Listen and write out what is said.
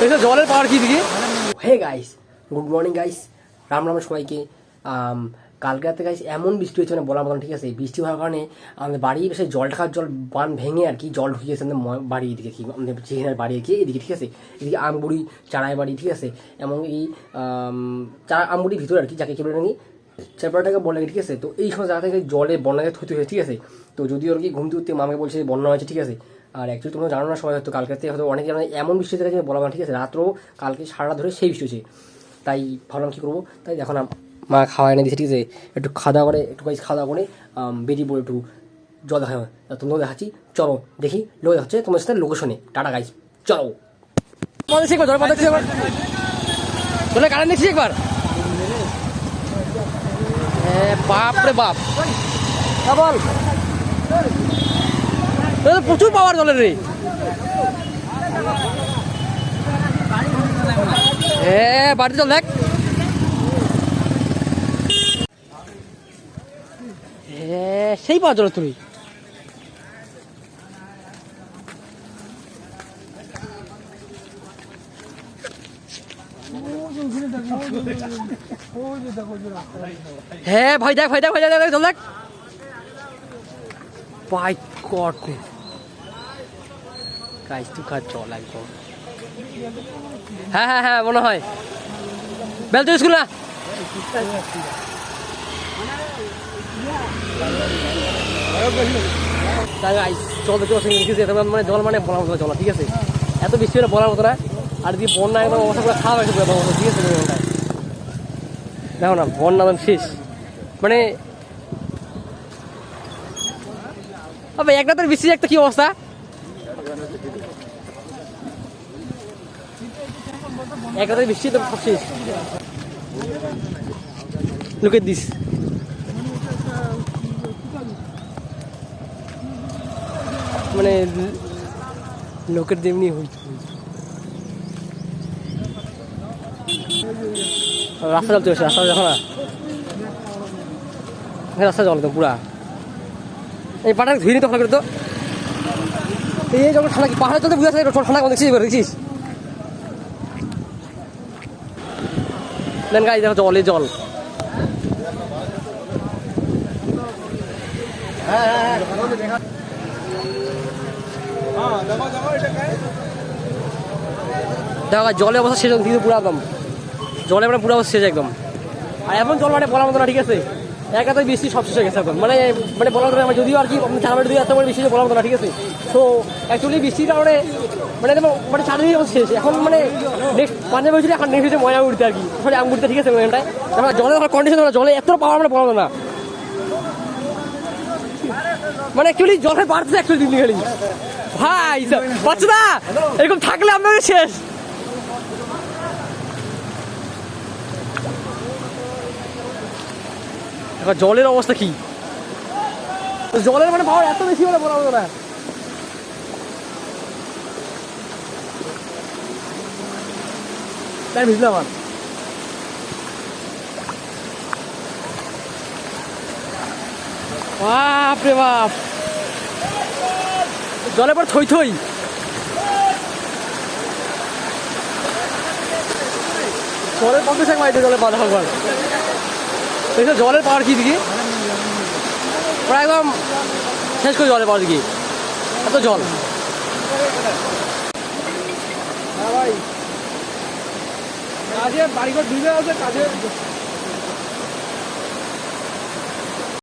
জলের পাওয়ার কি দিকে hey guys good morning guys Ram Ram সবাইকে। কালকে রাতে গাইস এমন বৃষ্টি হয়েছে মানে বলার মতন, ঠিক আছে? বৃষ্টি হওয়ার কারণে আমাদের বাড়ি বেশি জল ঢাকার জল বান ভেঙে আর কি জল ঢুকে গেছে আমাদের বাড়ি এদিকে, কি আমাদের যেখানে বাড়ি কি এদিকে, ঠিক আছে? এদিকে আমগুড়ি চারাই বাড়ি, ঠিক আছে? এবং এই চারা আমগুড়ির ভিতরে আর কি, যাকে কি বলে নাকি? চারপাটাকে বলে ঠিক আছে? তো এই সময় জায়গা থেকে জলে বন্যাকে থইতে হয়েছে, ঠিক আছে? তো যদিও আর কি ঘুমতে উঠতে মামাকে বলছে বন্যা হয়েছে, ঠিক আছে? আর অ্যাকচুয়ালি তোমরা জানো না সবাই হয়তো কালকে রাতে হয়তো অনেক জানো এমন বৃষ্টি হয়েছে যে বলা হয় ঠিক আছে? রাত্রেও কালকে সারা ধরে সেই বৃষ্টি হয়েছে। তাই ভাবলাম কী করব? তাই দেখো না মা খাওয়া এনে দিয়েছে ঠিক আছে? একটু খাওয়া দাওয়া করে একটু খাওয়া দাওয়া করে বেরিয়ে পড়ে একটু জল দেখা হয় তোমরাও দেখাচ্ছি। চলো দেখি লোক দেখাচ্ছে তোমার সাথে লোকেশনে টাটা গাইজ চলো। দেখছি একবার বাপ রে বাপ। হ্যাঁ, বল। এ প্রচুর পাওয়ার জলের রে। হ্যাঁ বাড়িতে চল দেখ। সেই পাওয়ার জল তুমি হ্যাঁ ভাই দেখ ভাই দেখ ভাই দেখ দেখ, দেখ। দেখ তুই খা, চল একদম। হ্যাঁ হ্যাঁ হ্যাঁ মনে হয়। বেল তুই স্কুল না জল মানে জল মানে বলার মতো জল, ঠিক আছে? এত বৃষ্টি হলে বলার মতো না। আর যদি বন্যা একদম অবস্থা করে খাওয়া পুরো অবস্থা ঠিক আছে দেখো না, বন্যা একদম শেষ। মানে আবে, একটা তোর বৃষ্টি একটা কি অবস্থা? তোর বৃষ্টি তো সব শেষ Look at. মানে লোকের যেমনি হইছে রাস্তা জল চলছে রাস্তা দেখো না। রাস্তা জল তো পুরা। এই পাটা ধুয়ে নিতে ভালো করে তো। এই যখন ঠান্ডা কি পাহাড়ে চলতে বুঝে আছে ঠান্ডা দেখছিস এবার, দেখছিস? দেন গাই দেখো জলে জল দেখো জলে অবস্থা শেষ পুরো একদম। জলে মানে পুরো অবস্থা শেষ একদম। আর এখন জল মানে বলার মতো না, ঠিক আছে? একাতে বৃষ্টি সব শেষ হয়ে গেছে এখন। মানে মানে বলার না, যদিও আর কি চারবার যদি এত বড় বৃষ্টি মতো না ঠিক আছে? তো অ্যাকচুয়ালি বৃষ্টির কারণে মানে মানে চারিদিকে শেষ। এখন মানে নেক্সট পাঞ্জাব হয়েছিল এখন নেক্সট হচ্ছে ময়না উঠতে আর কি। সরি আম উঠতে ঠিক আছে ওখানটায় তারপরে জলের কন্ডিশন জলে এত পাওয়ার বলার মতো না। মানে অ্যাকচুয়ালি জলের বাড়ছে অ্যাকচুয়ালি দিন খালি। ভাই না এরকম থাকলে আপনাদের শেষ। এখন জলের অবস্থা কি? জলের মানে পাওয়ার এত বেশি হলে বলা হতো না। তাই বুঝলাম আর। বাপ রে বাপ। জলে পর থই থই। জলের থাকবে এটা জলে বাধা হবার। এইসব জলের পাওয়ার কি দিকে প্রায় একদম শেষ করে জলের পাওয়ার দিকে এত জল। হ্যাঁ কাজে বাড়িঘর ডুবে আছে, কাজে